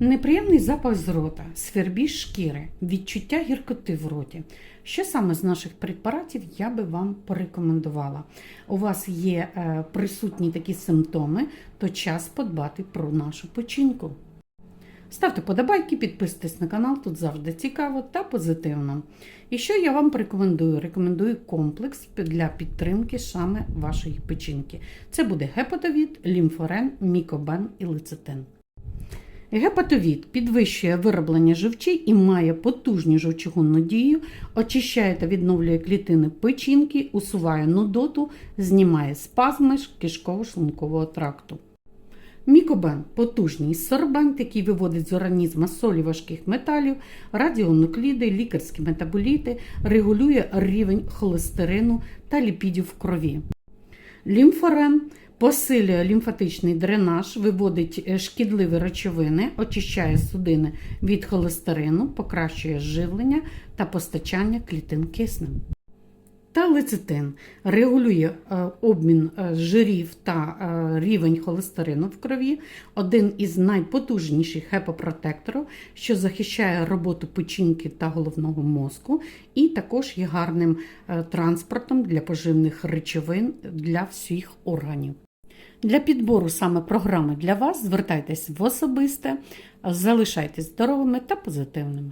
Неприємний запах з рота, свербіж шкіри, відчуття гіркоти в роті. Що саме з наших препаратів я би вам порекомендувала? У вас є е, присутні такі симптоми, то час подбати про нашу печінку. Ставте подобайки, підписуйтесь на канал, тут завжди цікаво та позитивно. І що я вам рекомендую? Рекомендую комплекс для підтримки саме вашої печінки. Це буде гепатовід, лімфорен, мікобен і лецитин. Гепатовід підвищує вироблення живчі і має потужну жовчогонну дію, очищає та відновлює клітини печінки, усуває нудоту, знімає спазми кишково-шлункового тракту. Мікобен потужний сорбент, який виводить з організму солі важких металів, радіонукліди, лікарські метаболіти, регулює рівень холестерину та ліпідів в крові. Лімфорен посилює лімфатичний дренаж, виводить е, шкідливі речовини, очищає судини від холестерину, покращує живлення та постачання клітин киснем. Та лецитин регулює е, обмін е, жирів та е, рівень холестерину в крові, один із найпотужніших хепопротекторів, що захищає роботу печінки та головного мозку, і також є гарним транспортом для поживних речовин для всіх органів. Для підбору саме програми для вас звертайтесь в особисте, залишайтесь здоровими та позитивними.